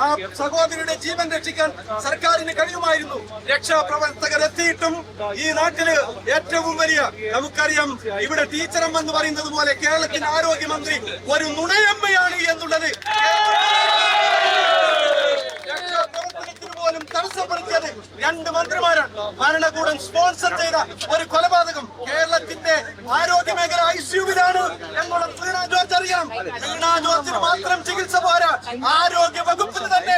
ആ സഹോദരിയുടെ ജീവൻ രക്ഷിക്കാൻ സർക്കാരിന് കഴിയുമായിരുന്നു. രക്ഷാപ്രവർത്തകർ എത്തിയിട്ടും ഈ നാട്ടിൽ ഏറ്റവും വലിയ നമുക്കറിയാം ഇവിടെ ടീച്ചറം എന്ന് പറയുന്നത് പോലെ കേരളത്തിന്റെ ആരോഗ്യമന്ത്രി ഒരു നുണയമ്മയാണ് എന്നുള്ളത്. പോലും തടസ്സപ്പെടുത്തിയത് രണ്ട് മന്ത്രിമാരാണ്. ഭരണകൂടം സ്പോൺസർ ചെയ്ത ഒരു കൊലപാതകം കേരളത്തിന്റെ ആരോഗ്യ മേഖല ഐസിയുവിലാണ് എന്നുള്ളത് വീണ ജോർജ് അറിയാം മാത്രം ചികിത്സ പോരാ ആരോഗ്യ വകുപ്പിന് തന്നെ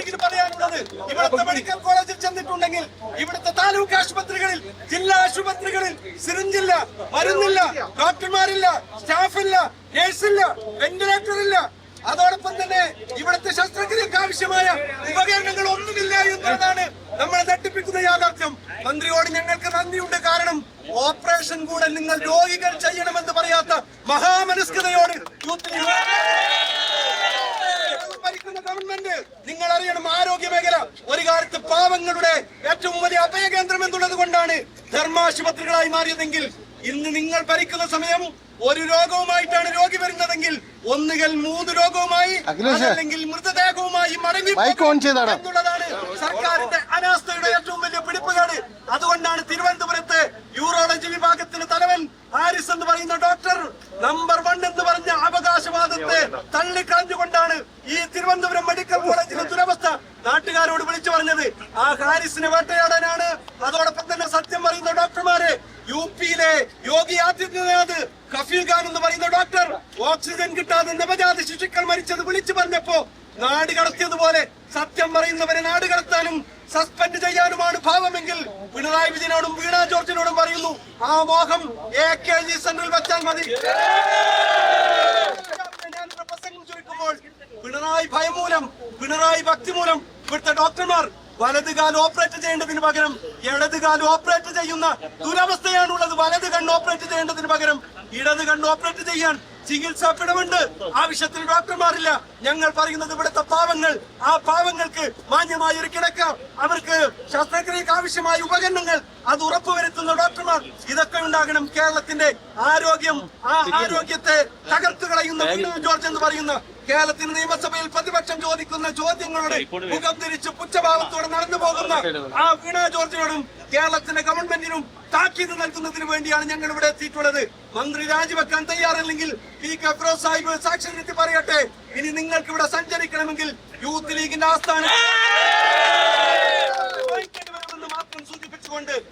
എനിക്ക് പറയാനുള്ളത് ഇവിടുത്തെ മെഡിക്കൽ കോളേജിൽ ചെന്നിട്ടുണ്ടെങ്കിൽ ഇവിടുത്തെ താലൂക്ക് ആശുപത്രികളിൽ ജില്ലാ ആശുപത്രികളിൽ സിറിഞ്ചില്ല മരുന്നില്ല ഡോക്ടർമാരില്ല സ്റ്റാഫില്ല നേഴ്സില്ല വെന്റിലേറ്റർ ഇല്ല അതോടൊപ്പം തന്നെ ഇവിടുത്തെ ശസ്ത്രക്രിയക്ക് ആവശ്യമായ ഉപകരണങ്ങൾ ഒന്നുമില്ല എന്നുള്ളതാണ് നമ്മളെ തട്ടിപ്പിക്കുന്ന യാഥാർത്ഥ്യം. മന്ത്രിയോട് ഞങ്ങൾക്ക് നന്ദിയുണ്ട്. കാരണം ഓപ്പറേഷൻ കൂടെ നിങ്ങൾ രോഗികൾ ചെയ്യണമെന്ന് പറയാത്ത മഹാമനസ്കതയോട് യൂത്ത് ലീഗ് ഭരിക്കുന്ന ഗവൺമെന്റ് നിങ്ങൾ അറിയണം ആരോഗ്യ മേഖല ഒരു കാലത്ത് പാവങ്ങളുടെ ഏറ്റവും വലിയ അഭയകേന്ദ്രം എന്നുള്ളത് കൊണ്ടാണ് ധർമാശുപത്രികളായി മാറിയതെങ്കിൽ ഇന്ന് നിങ്ങൾ ഭരിക്കുന്ന സമയം ഒരു രോഗവുമായിട്ടാണ് രോഗി വരുന്നതെങ്കിൽ ഒന്നുകിൽ മൂന്ന് രോഗവുമായി അല്ലെങ്കിൽ മൃതദേഹവുമായി മടങ്ങി എന്നുള്ളതാണ് സർക്കാരിന്റെ അനാസ്ഥയുടെ ഏറ്റവും വലിയ നമ്പർ വൺ എന്ന് പറഞ്ഞ അവകാശവാദത്തെ തള്ളിക്കളഞ്ഞുകൊണ്ടാണ് ഈ തിരുവനന്തപുരം മെഡിക്കൽ കോളേജിലെ ദുരവസ്ഥ നാട്ടുകാരോട് വിളിച്ചു പറഞ്ഞത്. ആ ഹാരിസിനെ വേട്ടയാടാനാണ്. അതോടൊപ്പം തന്നെ സത്യം പറയുന്ന ഡോക്ടർമാരെ യു പിയിലെ യോഗി ആദിത്യനാഥ് കഫീൽ ഖാൻ എന്ന് പറയുന്ന ഡോക്ടർ ഓക്സിജൻ കിട്ടാതെ നവജാത ശിശുക്കൾ മരിച്ചത് വിളിച്ചു പറഞ്ഞപ്പോ നാട് കടത്തിയതുപോലെ സത്യം പറയുന്നവരെ നാട് കടത്താനും സസ്പെൻഡ് ചെയ്യാനുമാണ് ഭാവമെങ്കിൽ പിണറായി വിജയനോടും വീണ ജോർജിനോടും ആ മോഹം എ കെ ജി സെന്ററിൽ വെച്ചാൽ മതി. ഞാൻ പ്രസംഗം ചുരുക്കുമ്പോൾ പിണറായി ഭയമൂലം പിണറായി ഭക്തി മൂലം ഇവിടുത്തെ ഡോക്ടർമാർ വലത് കാൽ ഓപ്പറേറ്റ് ചെയ്യേണ്ടതിന് പകരം ഇടത് കാൽ ഓപ്പറേറ്റ് ചെയ്യുന്ന ദുരവസ്ഥയാണുള്ളത്. വലത് കണ്ണ് ഓപ്പറേറ്റ് ചെയ്യേണ്ടതിന് പകരം ഇടത് കണ്ണ് ഓപ്പറേറ്റ് ചെയ്യാൻ ചികിത്സാ പിടവുണ്ട് ആവശ്യത്തിന് ഡോക്ടർമാരില്ല ഞങ്ങൾ പറയുന്നത് ഇവിടുത്തെ പാവങ്ങൾ ആ പാവങ്ങൾക്ക് മാന്യമായ ഒരു കിടക്ക. അവർക്ക് ശസ്ത്രക്രിയക്ക് ആവശ്യമായ ഉപകരണങ്ങൾ. അത് ഉറപ്പുവരുത്തുന്ന ഡോക്ടർമാർ. ഇതൊക്കെ ഉണ്ടാകണം കേരളത്തിന്റെ ആരോഗ്യം. ആ ആരോഗ്യത്തെ തകർത്തു കളയുന്ന ജോർജ് എന്ന് പറയുന്ന കേരളത്തിന് നിയമസഭയിൽ പ്രതിപക്ഷം ചോദിക്കുന്ന ചോദ്യങ്ങളോട് മുഖം തിരിച്ച് പുച്ഛഭാവത്തോടെ നടന്നു പോകുന്ന ആ വീണ ജോർജിനോടും കേരളത്തിന്റെ ഗവൺമെന്റിനും താക്കീത് നൽകുന്നതിന് വേണ്ടിയാണ് ഞങ്ങൾ ഇവിടെ എത്തിയിട്ടുള്ളത്. മന്ത്രി രാജിവെക്കാൻ തയ്യാറില്ലെങ്കിൽ പി കെ ഫിറോസ് സാഹിബ് സാക്ഷി നിർത്തി പറയട്ടെ. ഇനി നിങ്ങൾക്ക് ഇവിടെ സഞ്ചരിക്കണമെങ്കിൽ യൂത്ത് ലീഗിന്റെ ആസ്ഥാനം. മാത്രം സൂചിപ്പിച്ചുകൊണ്ട്